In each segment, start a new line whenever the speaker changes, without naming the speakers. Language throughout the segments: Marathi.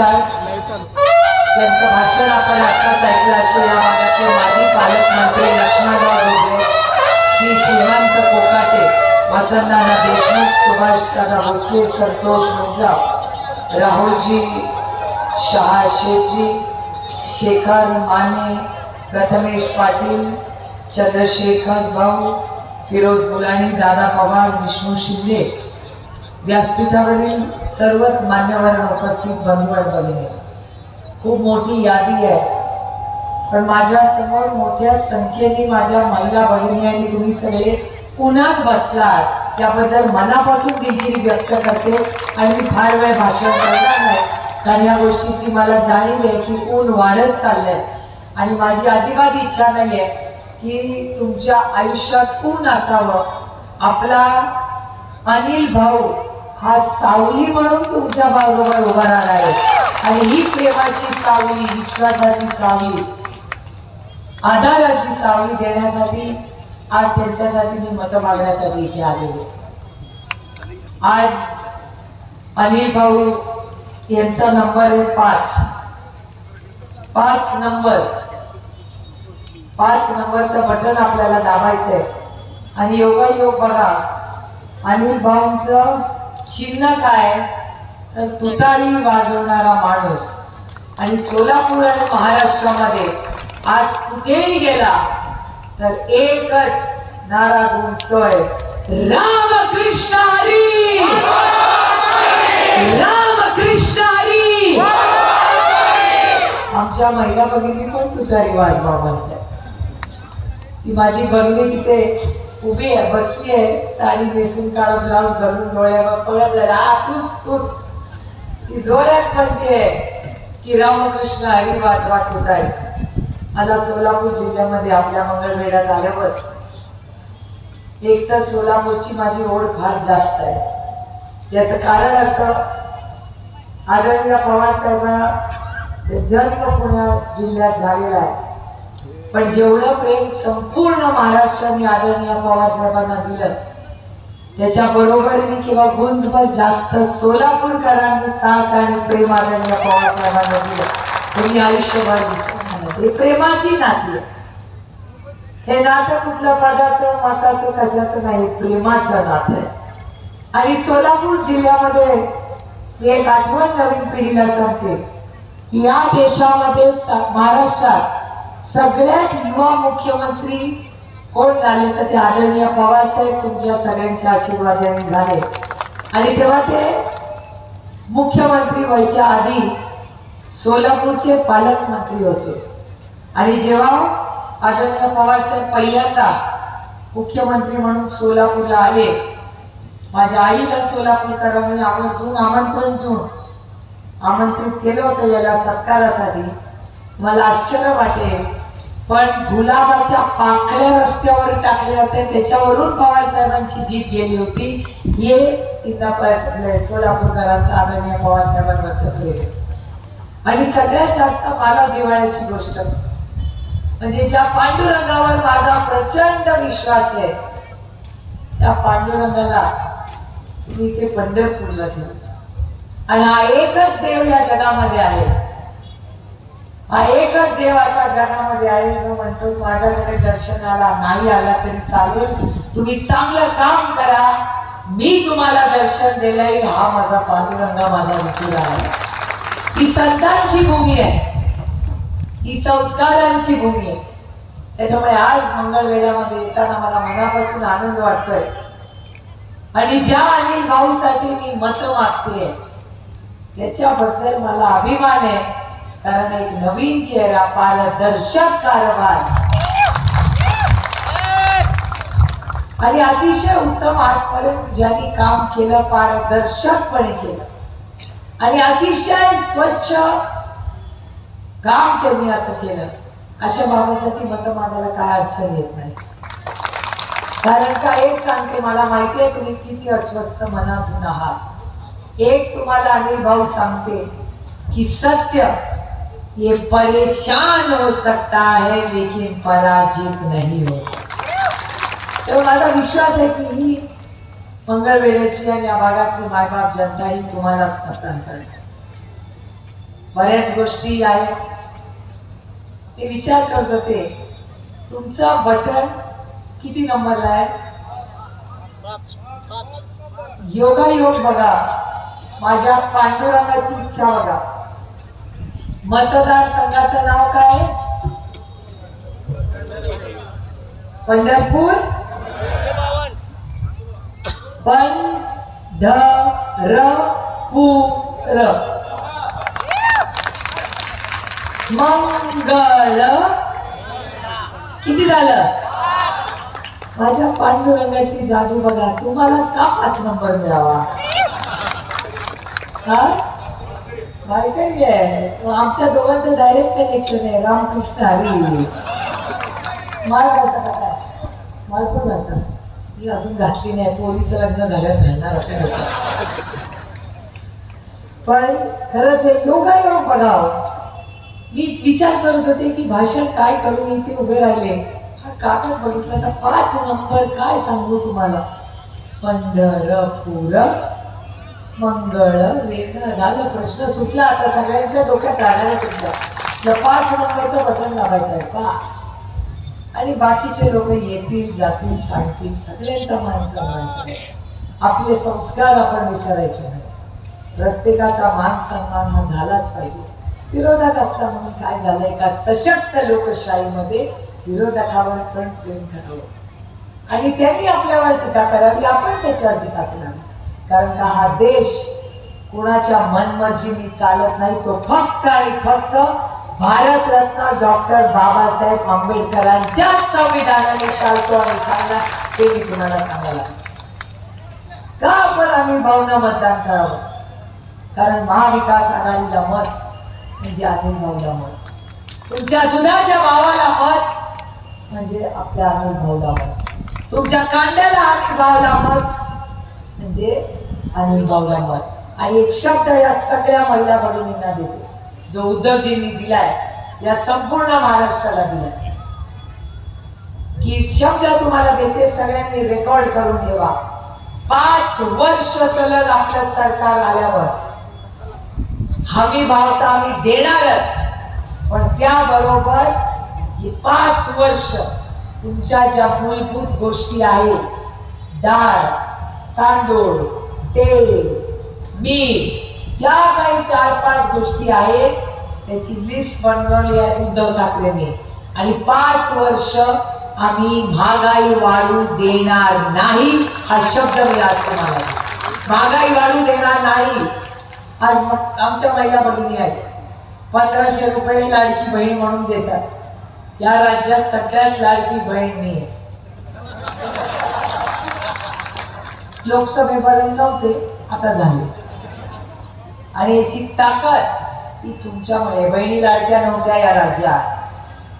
नमस्कार त्यांचं भाषण आपण आत्ताच ऐकलं असे या भागाचे माजी पालकमंत्री लक्ष्मणराव ढोबळे श्री श्रीमंत कोकाटे वसंतदादा देशमुख सुभाष दादा भोसले संतोष मुंडराव राहुलजी शहा शेठजी शेखर माने प्रथमेश पाटील चंद्रशेखर भाऊ फिरोज मुलानी दादा पवार विष्णू शिंदे व्यासपीठावरील सर्वच मान्यवर उपस्थित बंधुवर आणि भगिनी खूप मोठी यादी आहे. पण माझ्यासमोर मोठ्या संख्येने माझ्या महिला बहिणी आणि तुम्ही सगळे पुण्यात बसलात. त्याबद्दल मनापासून दिलगिरी व्यक्त करते आणि मी फार वेळ भाषण करणार नाही. कारण या गोष्टीची मला जाणीव आहे की ऊन वाढत चाललंय. आणि माझी अजिबात इच्छा नाही आहे की तुमच्या आयुष्यात ऊन असावं. आपला अनिल भाऊ हा सावली म्हणून तुमच्या बरोबर उभा राहणार आहे. आणि ही प्रेमाची सावली विश्वासाची सावली आधाराची सावली देण्यासाठी आज त्यांच्यासाठी मी मत मागण्यासाठी इथे आलेले आज अनिल भाऊ यांचा नंबर आहे पाच. पाच नंबर. पाच नंबरचं बटन आपल्याला दाबायचंय. आणि योगायोग बघा. अनिल भाऊंचं चिन्ह काय? तर तुतारी वाजवणारा माणूस. आणि सोलापूर आणि महाराष्ट्रामध्ये आज कुठेही गेला तर एकच नारा गुंजतोय रामकृष्ण हरी! रामकृष्ण हरी! आमच्या महिला भगिनी पण तुतारी वाजवा म्हणतात. ती माझी बघली तिथे उभी आहे बसली आहे. साडी नेसून काळा ब्लाऊज घालून डोळ्यावर पळत तूच तूच. ती जोरात म्हणते की रामकृष्ण हरी होत आहे. मला सोलापूर जिल्ह्यामध्ये आपल्या मंगळवेढ्यात आल्यावर एक तर सोलापूरची माझी ओढ फार जास्त आहे. याचं कारण असं आदरणीय पवार साहेबांना जन्म पुण्या जिल्ह्यात झालेला आहे. पण जेवढं प्रेम संपूर्ण महाराष्ट्राने आदरणीय पवार साहेबांना दिलं त्याच्या बरोबरीने किंवा गुंजभर जास्त सोलापूरकरांनी साथ आणि प्रेम आदरणीय पवार साहेबांना दिलं. तुम्ही आयुष्यभर हे प्रेमाची नाती हे नातं कुठलं पदाचं मताचं कशाचं नाही प्रेमाचं नातं आहे. आणि सोलापूर जिल्ह्यामध्ये एक आठवण नवीन पिढीला सांगते की या देशामध्ये महाराष्ट्रात सगळ्यात युवा मुख्यमंत्री कोण झाले तर ते आदरणीय पवारसाहेब तुमच्या सगळ्यांच्या आशीर्वादाने झाले. आणि तेव्हा ते मुख्यमंत्री व्हायच्या आधी सोलापूरचे पालकमंत्री होते. आणि जेव्हा आदरणीय पवारसाहेब पहिल्यांदा मुख्यमंत्री म्हणून सोलापूरला आले माझ्या आईला सोलापूरकरांनी आवर्जून आमंत्रण देऊन आमंत्रित केलं होतं याला सत्कारासाठी. मला आश्चर्य वाटेल पण गुलाबाच्या पाकळ्या रस्त्यावर टाकल्या होत्या त्याच्यावरून पवारसाहेबांची जीत गेली होती. हे इथं म्हणजे सोलापूरकरांचं आदरणीय पवारसाहेबांवरच प्रेम आणि सगळ्यात जास्त मला जिव्हाळ्याची गोष्ट. म्हणजे ज्या पांडुरंगावर माझा प्रचंड विश्वास आहे त्या पांडुरंगाला तुम्ही ते पंढरपूरला ठेवता. आणि हा एकच देव या जगामध्ये आहे. हा एकच देव असा जगामध्ये आहे जो म्हणतो माझ्याकडे दर्शनाला नाही आला तरी चालेल. तुम्ही चांगलं काम करा. मी तुम्हाला दर्शन दिलंय हा माझा पांडुरंगा माझा विचार आहे. ही संतांची भूमी आहे. ही संस्कारांची भूमी आहे. त्याच्यामुळे आज मंगळवेलामध्ये येताना मला मनापासून आनंद वाटतोय. आणि ज्या अनिल भाऊसाठी मी मत मागते त्याच्याबद्दल मला अभिमान आहे. कारण एक नवीन चेहरा पारदर्शक कारभार आणि अतिशय उत्तम आजपर्यंत ज्यांनी काम केलं पारदर्शकपणे केलं. आणि अतिशय स्वच्छ काम त्यांनी असं केलं. अशा बाबासाठी मतं मागायला काय अडचण येत नाही. कारण का एक सांगते मला माहिती आहे तुम्ही किती अस्वस्थ मनातून आहात. एक तुम्हाला अनिल भाऊ सांगते कि सत्य ये परेशान हो सकता है लेकिन पराजित नहीं हो सकता। तेव्हा माझा विश्वास आहे की ही मंगळवेळेची आणि या भागातली मायबाप जनता ही तुम्हालाच मतदान करणार बऱ्याच गोष्टी आहेत। ते विचार करत होते तुमचा बटन किती नंबरला आहे? योगायोग बघा माझ्या पांडुरंगाची इच्छा बघा. मतदार संघाचं नाव काय? पंढरपूर? पंढरपूर. मंगळ. किती झालं? माझ्या पांडुरंगाची जादू बघा. तुम्हाला का पाच नंबर मिळावा? आहे. मग आमच्या दोघांचं डायरेक्ट कनेक्शन आहे. रामकृष्ण हरी. घालता काय? पण घालता मी अजून घातली नाही. पोरीचं लग्न झाल्यावर मिळणार असं होतं पण खरंच हे योगायोग बघावं. मी विचार करत होते की भाषण काय करून इथे उभे राहिले? हा कागद बघितला तर पाच नंबर काय सांगू तुम्हाला? पंढरपूर मंगळ वेगळं झालं प्रश्न सुटला आता सगळ्यांच्या डोक्यात राहणारा सुटला तर नंबरचं बटन लावायचं आहे का? आणि बाकीचे लोक येतील जातील सांगतील सगळ्यांचं मान सन्मान आपले संस्कार आपण विसरायचे नाही. प्रत्येकाचा मान सन्मान हा झालाच पाहिजे. विरोधात असता म्हणून काय झालंय का सशक्त लोकशाहीमध्ये विरोधकावर पण प्रेम ठरवलं. आणि त्यांनी आपल्यावर टीका करावी आपण त्याच्यावर टीका करावी. कारण का हा देश कुणाच्या मनमर्जीने चालत नाही तो फक्त आणि फक्त भारतरत्न डॉक्टर बाबासाहेब आंबेडकरांच्या संविधानाने चालतो आणि चालला ते मी तुम्हाला सांगायला का आपण आम्ही भावना मतदान करावं? कारण महाविकास आघाडीला मत म्हणजे अनिल भाऊला मत. तुमच्या दुधाच्या भावाला मत म्हणजे आपल्या अनिल भाऊला मत. तुमच्या कांद्याला अनिल भावला मत म्हणजे आणि भाऊला आणि एक शब्द या सगळ्या महिला भगिनींना देते. जो उद्धवजींनी दिलाय या संपूर्ण महाराष्ट्राला दिलाय. की शब्द तुम्हाला देते सगळ्यांनी रेकॉर्ड करून ठेवा. पाच वर्ष सलग आपलं सरकार आल्यावर हमी भाव तर आम्ही देणारच. पण त्याबरोबर ही पाच वर्ष तुमच्या ज्या मूलभूत गोष्टी आहेत डाळ तांदूळ तेल मीठ ज्या काही चार पाच गोष्टी आहेत त्याची लिस्ट बनवली आहे उद्धव ठाकरेने. आणि पाच वर्ष आम्ही महागाई वाढू देणार नाही हा शब्द मी आज तुम्हाला महागाई वाढू देणार नाही. आज आमच्या महिला बहिणी आहेत. पंधराशे रुपये लाडकी बहीण म्हणून देतात. या राज्यात सगळ्यात लाडकी बहीण मी लोकसभेपर्यंत नव्हते आता झाले. आणि याची ताकद ही तुमच्यामुळे बहिणी लाडक्या नव्हत्या या राज्यात.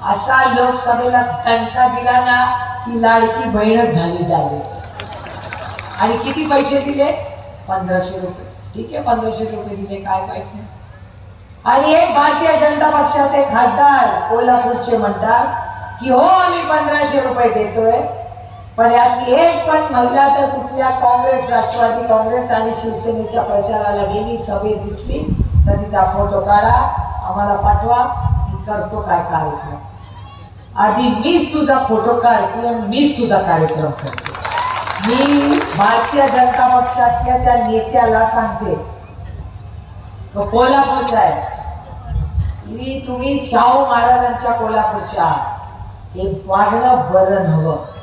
असा लोकसभेला त्यांचा दिला ना ती लाडकी बहीणच झाली डायरेक्ट आणि किती पैसे दिले? पंधराशे रुपये. ठीक आहे पंधराशे रुपये दिले काय माहीत नाही. आणि हे भारतीय जनता पक्षाचे खासदार कोल्हापूरचे म्हणतात की हो आम्ही पंधराशे रुपये देतोय. पण यातली एक पण महिला तर कुठल्या काँग्रेस राष्ट्रवादी काँग्रेस आणि शिवसेनेच्या प्रचाराला गेली सभेत दिसली. तर तिचा फोटो काढा आम्हाला पाठवा मी करतो काय कार्यक्रम. आधी मीच तुझा फोटो काढते मीच तुझा कार्यक्रम करतो. मी भारतीय जनता पक्षातल्या त्या नेत्याला सांगते तो कोल्हापूरचा आहे. मी तुम्ही शाहू महाराजांच्या कोल्हापूरच्या हे वागणं बरं नव्हतं.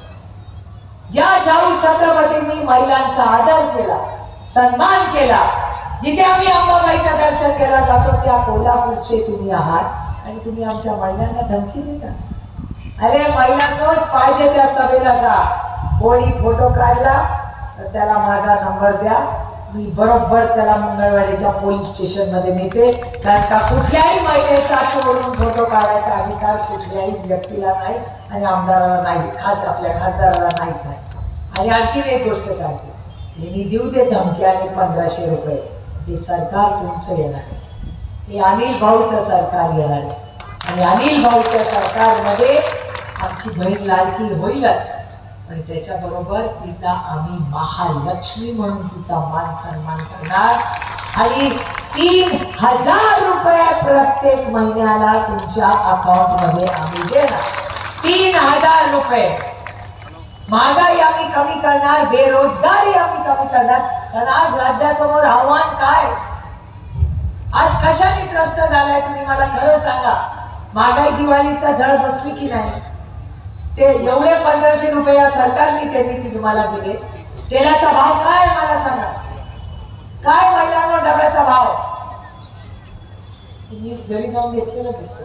ज्या शाहू छत्रपतींनी महिलांचा आदर केला सन्मान केला जिथे आम्ही अंबाबाईचं दर्शन केला जातो त्या कोल्हापूरचे तुम्ही आहात आणि तुम्ही आमच्या महिलांना धमकी देता. अरे महिलांनाच पाहिजे त्या सभेला जा. कोणी फोटो काढला तर त्याला माझा नंबर द्या. मी बरोबर त्याला मंगळवारीच्या पोलीस स्टेशनमध्ये नेते. कारण का कुठल्याही महिलेचा चोरून फोटो काढायचा अधिकार कुठल्याही व्यक्तीला नाही आणि आमदाराला नाही. खास आपल्या खासदाराला नाहीच आहे. आणि आणखीन एक गोष्ट सांगते. हे मी देऊ दे धमकी आणि पंधराशे रुपये. हे सरकार तुमचं येणार आहे. हे अनिल भाऊचं सरकार येणार आहे. आणि अनिल भाऊच्या सरकारमध्ये आमची बहीण लाडकी होईलच. आणि त्याच्याबरोबर तिला आम्ही महालक्ष्मी म्हणून तिचा मान सन्मान करणार. आणि तीन हजार रुपये प्रत्येक महिन्याला तुमच्या अकाउंटमध्ये आम्ही देणार. तीन हजार रुपये. महागाई आम्ही कमी करणार बेरोजगारी आम्ही कमी करणार. कारण आज राज्यासमोर आव्हान काय? आज कशाने त्रस्त झालाय तुम्ही मला खरं सांगा? महागाई दिवाळीचा झळ बसली की नाही? ते एवढे पंधराशे रुपये सरकारने त्यांनी ती तुम्हाला दिले. तेलाचा भाव काय मला सांगा. काय महिलांना डब्याचा भाव? घरी जाऊन घेतलेलं दिसतो.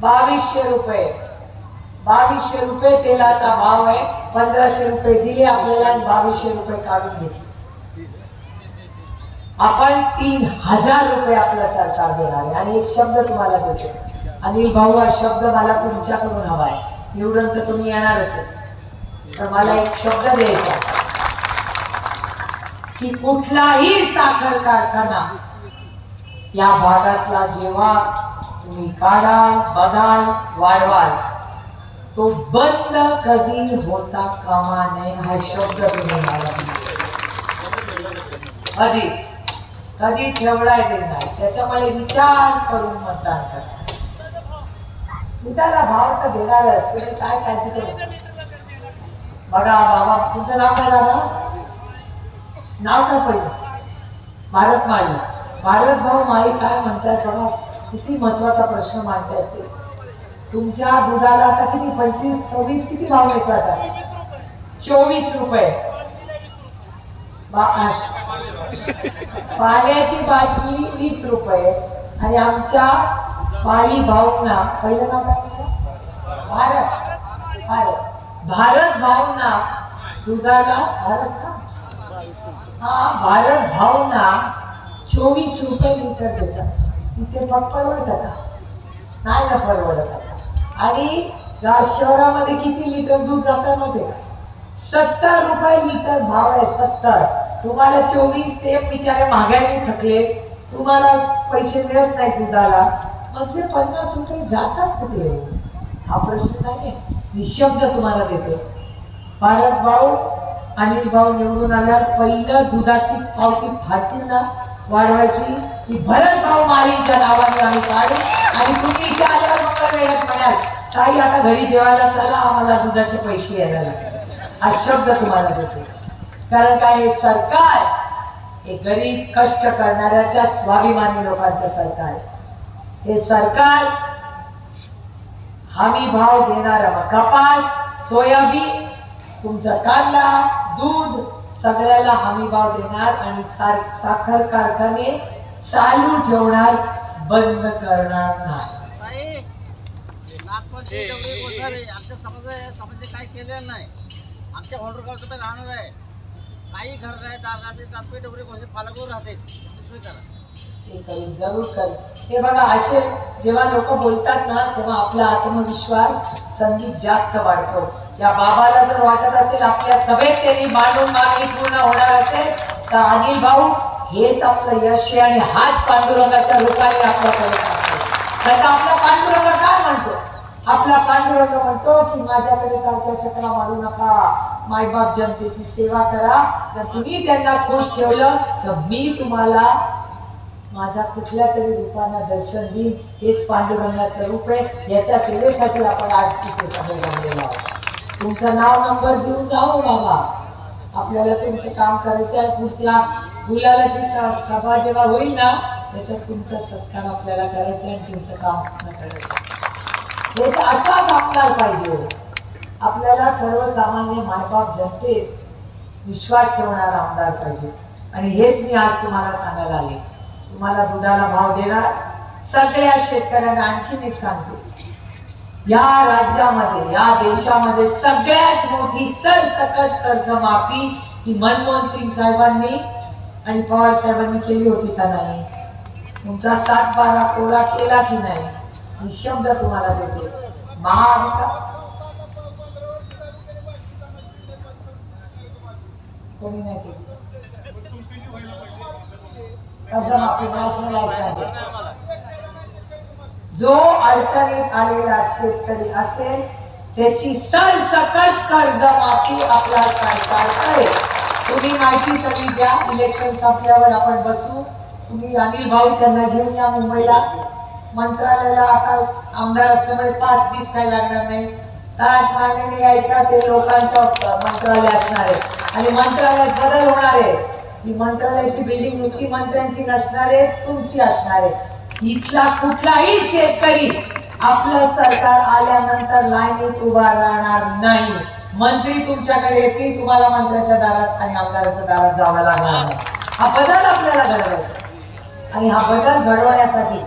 बावीसशे रुपये. बावीसशे रुपये तेलाचा भाव आहे. पंधराशे रुपये दिले आपल्याला बावीसशे रुपये काढून घेतले. आपण तीन हजार रुपये आपलं सरकार देणार आहे. आणि एक शब्द तुम्हाला देतो. अनिल भाऊ हा शब्द मला तुमच्याकडून हवा आहे निवडून तर तुम्ही येणारच आहे. पण मला एक शब्द द्यायचा की कुठलाही साखर कारखाना या भागातला जेव्हा तुम्ही काढाल बघाल वाढवाल तो बंद कधी होता कामा नये हा शब्द तुम्ही मला कधीच. कधी ठेवलाय ते नाही. त्याच्यामुळे विचार करून मतदान करा. तुझ्याला भाव तर भेटाल तुम्ही काय काय करू बघा बाबा तुमचं नाव काय झालं नाव काय पहिलं? भारत माई. भारत भाऊ माई काय म्हणताय बघा किती महत्त्वाचा प्रश्न मांडतायत ते. तुमच्या दुधाला आता किती पंचवीस सव्वीस किती भाव मिळतो आता? चोवीस रुपये. पाण्याची बाटली वीस रुपये. आणि आमच्या माळी भाऊंना पहिलं नाव काय भारत. भारत. भारत भाऊंना दुधाला भारत का? हा भारत भाऊंना चोवीस रुपये लिटर देतात. तिथे मग परवडतं का? नाही ना परवडत आणि शहरामध्ये किती लिटर दूध जातं मध्ये सत्तर रुपये लिटर भाव आहे सत्तर. तुम्हाला चोवीस ते बिचारे महागाई थकले. तुम्हाला पैसे मिळत नाही दुधाला. मधले पन्नास रुपये जातात कुठे? हा प्रश्न नाही शब्द तुम्हाला देतो भारत भाऊ अनिल भाऊ निवडून आल्यावर पहिलं दुधाची पावती फाटींना ना वाढवायची. की भरत भाऊ माळींच्या नावाने आम्ही काढू. आणि तुम्ही इथे आल्यावर मग वेळात म्हणाल ताई आता घरी जेवायला चला. आम्हाला दुधाचे पैसे यायला लागले हा शब्द तुम्हाला देतो कारण काय? हे सरकार हे गरीब कष्ट करणाऱ्याच्या स्वाभिमानी लोकांचं सरकार आहे. हे सरकार हमी भाव देणार कपास सोयाबीन तुमचा कांदा दूध सगळ्याला हमी भाव देणार आणि सार- साखर कारखाने चालू ठेवणार बंद करणार नाही.
ताई, नागपंचमी तेवढी गोष्ट आमच्या समाज समाजाने काय केलेलं नाही. आमच्या होंडरगावचं पण राहणार आहे. काही घर नाही दार आम्ही नागपूर डोंगरी गोष्टी पालकवर राहते. सोय करा.
ते करीन जरूर करीन हे बघा असे जेव्हा लोक बोलतात ना तेव्हा आपला आत्मविश्वास संगीत जास्त वाढतो. या बाबाला जर वाटत असेल आपल्या सभेत त्यांनी मांडून मागणी पूर्ण होणार असेल तर अनिल भाऊ हेच आपलं यश आहे आणि हाच पांडुरंगाच्या रूपाने आपल्याकडे असतो आपला पांडुरंग काय म्हणतो? आपला पांडुरंग म्हणतो की माझ्याकडे चालत्या चक्रा मारू नका. मायबाप जनतेची सेवा करा. जर तुम्ही त्यांना खुश ठेवलं तर मी तुम्हाला माझा कुठल्या तरी रूपांना दर्शन देईन हेच पांडुरंगाचं रूप आहे. याच्या सेवेसाठी आपण आज तिथे सभे जमलेलो आहोत. तुमचं नाव नंबर देऊन जाऊ बाबा. आपल्याला तुमचं काम करायचं आहे. पुढच्या गुलालाची स- सभा जेव्हा होईल ना त्याच्यात तुमचा सत्कार आपल्याला करायचा आहे तुमचं काम करायचं हे तर असाच आपल्याला पाहिजे हो. आपल्याला सर्वसामान्य मायबाप जनतेत विश्वास ठेवणारा आमदार पाहिजे. आणि हेच मी आज तुम्हाला सांगायला आले. तुम्हाला दुधाला भाव देणार. सगळ्या शेतकऱ्यांना आणखीन एक सांगतो. या राज्यामध्ये या देशामध्ये सगळ्यात मोठी सरसकट कर्जमाफी ही मनमोहन सिंग साहेबांनी आणि पवार साहेबांनी केली होती का नाही? तुमचा सात बारा कोरा केला की नाही? मी शब्द तुम्हाला देते. महाविकास कोणी नाही केली कर्जमाफी नॅशनल ऍक्ट आहे जो अडचणीत आलेला शेतकरी असेल त्याची सरसकट कर्जमाफी आपला सरकार करेल. तुम्ही माहिती सगळी द्या इलेक्शन संपल्यावर आपण बसू. तुम्ही अनिल भाऊ त्यांना घेऊन या मुंबईला. मंत्रालयाला आता आमदार असल्यामुळे पाच बीस काय लागणार नाही. ताज मागणी यायचा ते लोकांचं मंत्रालय असणार आहे. आणि मंत्रालयात बदल होणार आहे. ही मंत्रालयाची बिल्डिंग नुसती मंत्र्यांची नसणार आहे तुमची असणार आहे इथला कुठलाही शेतकरी आपलं सरकार आल्यानंतर लाईनीत उभा राहणार नाही. मंत्री तुमच्याकडे येतील तुम्हाला मंत्र्याच्या दारात आणि आमदाराच्या दारात जावं लागणार हा बदल आपल्याला घडवायचा आणि हा बदल घडवण्यासाठी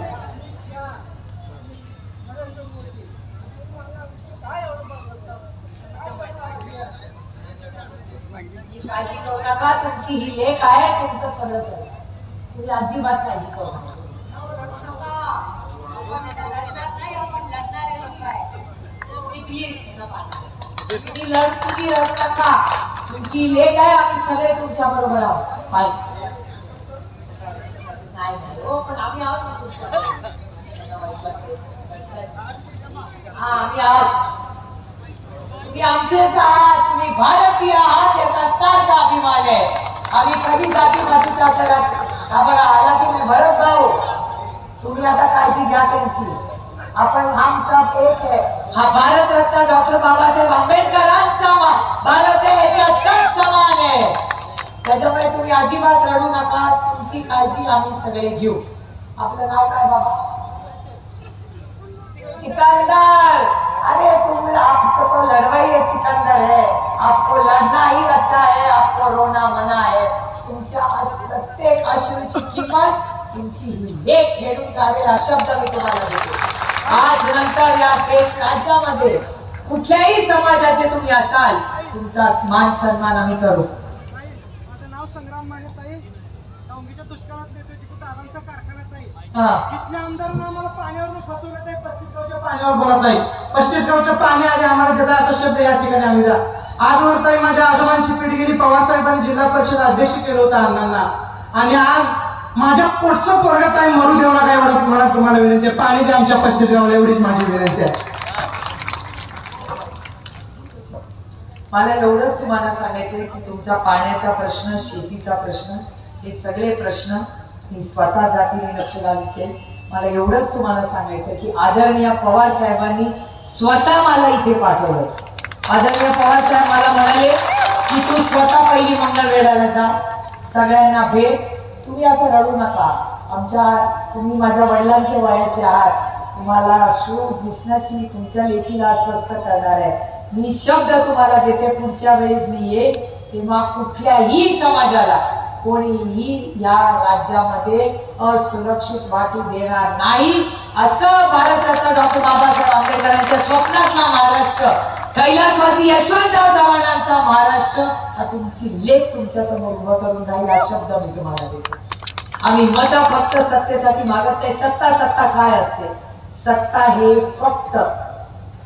तुम्ही काळजी करू नका तुमची ही लेख आहे तुमचं सगळं तुम्ही अजिबात काळजी करू नका. तुम्ही लढ तुम्ही रडू नका. तुमची लेख आहे आम्ही सगळे तुमच्या बरोबर आहोत. पाय नाही नाही. हो पण आम्ही आहोत ना तुमच्या हा आम्ही आहोत. की आमचेच आहात तुम्ही भारतीय आहात याचा सारखा अभिमान आहे. आम्ही कधी जाती मातीचा करत आम्हाला आला की मी भरत भाऊ? तुम्ही आता काळजी घ्या त्यांची. आपण आमचा एक आहे. हा भारतरत्न डॉक्टर बाबासाहेब आंबेडकरांचा भारत आहे याच्यात समान आहे. त्याच्यामुळे तुम्ही अजिबात रडू नका. तुमची काळजी आम्ही सगळे घेऊ. आपलं नाव काय बाबा? सिकंदर. अरे तुम आपको तो लड़वाई है सिकंदर है। आपको लड़ना ही अच्छा है आपको रोना मना है। तुमच्या प्रत्येक अश्रूची किंमत तुमची हे खेळून काढेल हा शब्द मी तुम्हाला देतो. आज नंतर या देश राज्यामध्ये कुठल्याही समाजाचे तुम्ही असाल तुमचा मान सन्मान आम्ही करू
ताई, माझं नाव संग्राम माने ताई डोंगीच्या दुष्काळात येतोय तिकडे दादांचा कारखान्यात आहे
हा
तिथल्या आमदारांना आम्हाला पाण्यावर फसवलं ते पस्तीस गावच्या पाण्यावर बोलत नाही. पस्तीस गावच्या पाणी आले आम्हाला देता असा शब्द या ठिकाणी आम्ही द्या. आजवर ताई माझ्या आजोबांची पिढी गेली पवार साहेबांनी जिल्हा परिषद अध्यक्ष केलं होतं अण्णांना. आणि आज माझ्या पोटचं पोरगा ताई मरू देऊ नका एवढं मला तुम्हाला विनंती आहे. पाणी द्या आमच्या पस्तीस गावाला एवढीच माझी विनंती आहे.
मला एवढंच तुम्हाला सांगायचंय की तुमचा पाण्याचा प्रश्न शेतीचा प्रश्न हे सगळे प्रश्न मी स्वतः जातीने लक्ष घालते. मला एवढंच तुम्हाला सांगायचं की आदरणीय पवार साहेबांनी स्वतः मला इथे पाठवलं. आदरणीय पवार साहेब मला म्हणाले की तू स्वतः पहिली मंगळवेढाला जा. सगळ्यांना भेट. तुम्ही असं रडू नका. आमच्या तुम्ही माझ्या वडिलांच्या वयाचे आहात. तुम्हाला शोध दिसण्यात की मी तुमच्या लेखीला अस्वस्थ करणार आहे. मी शब्द तुम्हाला देते पुढच्या वेळेस मी येईल तेव्हा कुठल्याही समाजाला कोणीही या राज्यामध्ये असुरक्षित वाटू देणार नाही असं भारतरत्न डॉक्टर बाबासाहेब आंबेडकरांच्या स्वप्नातला महाराष्ट्र. कैलासवासी यशवंतराव चव्हाणांचा महाराष्ट्र. हा तुमची लेख तुमच्यासमोर उभं करून राहील हा शब्द मी तुम्हाला देतो. आम्ही मत फक्त सत्तेसाठी मागत नाही सत्ता सत्ता काय असते? सत्ता हे फक्त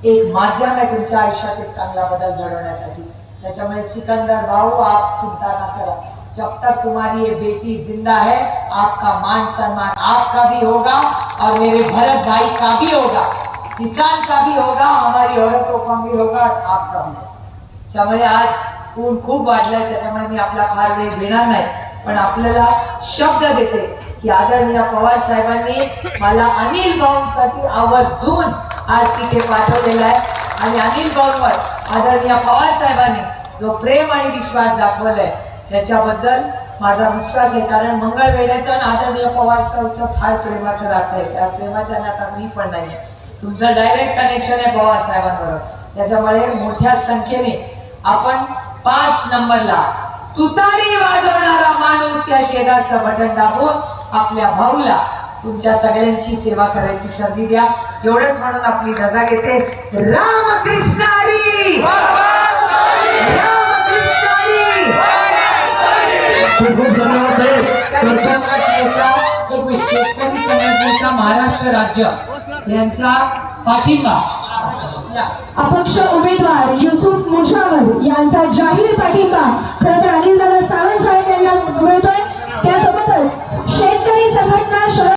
एक माध्यम आहे तुमच्या आयुष्यात एक चांगला बदल घडवण्यासाठी. त्याच्यामुळे सिकंदर भाऊ आप चिंता ना करा. जब तक तुम्हारी ये बेटी जिंदा है आपका मान सम्मान आपका भी होगा और मेरे भरत भाई का भी होगा किसान का भी होगा हमारी औरतों का भी होगा आपका भी त्यामुळे आज ऊन खूप वाढलाय त्याच्यामुळे मी आपला फार वेळ घेणार नाही पण आपल्याला शब्द देते की आदरणीय पवार साहेबांनी मला अनिल भाऊंसाठी आवर्जून आज तिथे पाठवलेला आहे. आणि अनिल भाऊंवर आदरणीय पवार साहेबांनी जो प्रेम आणि विश्वास दाखवलाय त्याच्याबद्दल माझा विश्वास आहे. कारण मंगळ वेळेतून आदरणीय पवार साहेबचं फार प्रेमाचं राहत आहे. त्या प्रेमाच्या आता मी पण नाही तुमचं डायरेक्ट कनेक्शन आहे पवार साहेबांबरोबर. त्याच्यामुळे मोठ्या संख्येने आपण पाच नंबरला तुतारी वाजवणारा माणूस या शेजारचं बटन दाबून आपल्या भाऊला तुमच्या सगळ्यांची सेवा करायची संधी द्या. एवढंच म्हणून आपली रजा घेते. रामकृष्णारी हरी रामकृष्ण हरी
खूप खूप धन्यवाद साहेब
संघटनेचा एक शेतकरी संघटनेचा महाराष्ट्र राज्य यांचा पाठिंबा.
अपक्ष उमेदवार युसुफ मुशावर यांचा जाहीर पाठिंबा. खरं तर अनिल दादा सावंत साहेब यांना मिळतोय. त्यासोबतच शेतकरी संघटना